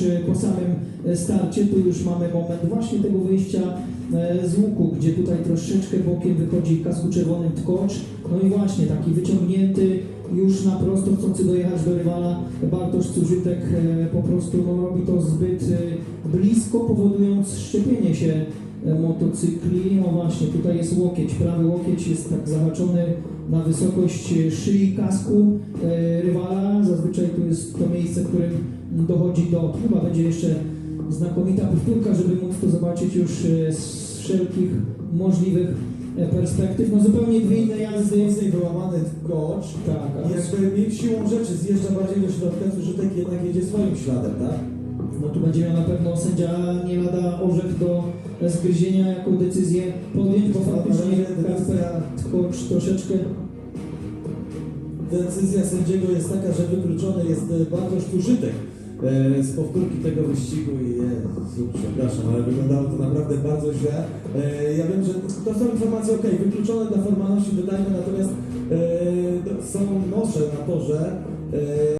Czy po samym e, starcie tu już mamy moment właśnie tego wyjścia e, z łuku, gdzie tutaj troszeczkę bokiem wychodzi kasku czerwonym tkocz. No i właśnie taki wyciągnięty już na prosto chcący dojechać do rywala Bartosz Cużytek e, po prostu no, robi to zbyt blisko, powodując szczepienie się motocykli. No właśnie, tutaj jest łokieć, prawy łokieć jest tak zahaczony na wysokość szyi kasku rywala. Zazwyczaj tu jest to miejsce, w którym dochodzi do, chyba będzie jeszcze znakomita powtórka, żeby móc to zobaczyć już e, z wszelkich możliwych e, perspektyw. No zupełnie dwie inne jazdy. Mocniej wyłamany kocz. Tak, jakby siłą rzeczy zjeżdża bardziej do środka, Zużytek jednak jedzie swoim śladem, tak? No tu będzie miał na pewno sędzia nie lada orzech do zgryzienia, jaką decyzję podjąć, bo faktycznie Kasper Tkocz troszeczkę Decyzja sędziego jest taka, że wykluczony jest e, Bartosz Zużytek e, z powtórki tego wyścigu i Jezu, przepraszam, ale wyglądało to naprawdę bardzo źle. E, Ja wiem, że to są informacje ok, wykluczone dla formalności dodajmy, natomiast są nosze na torze.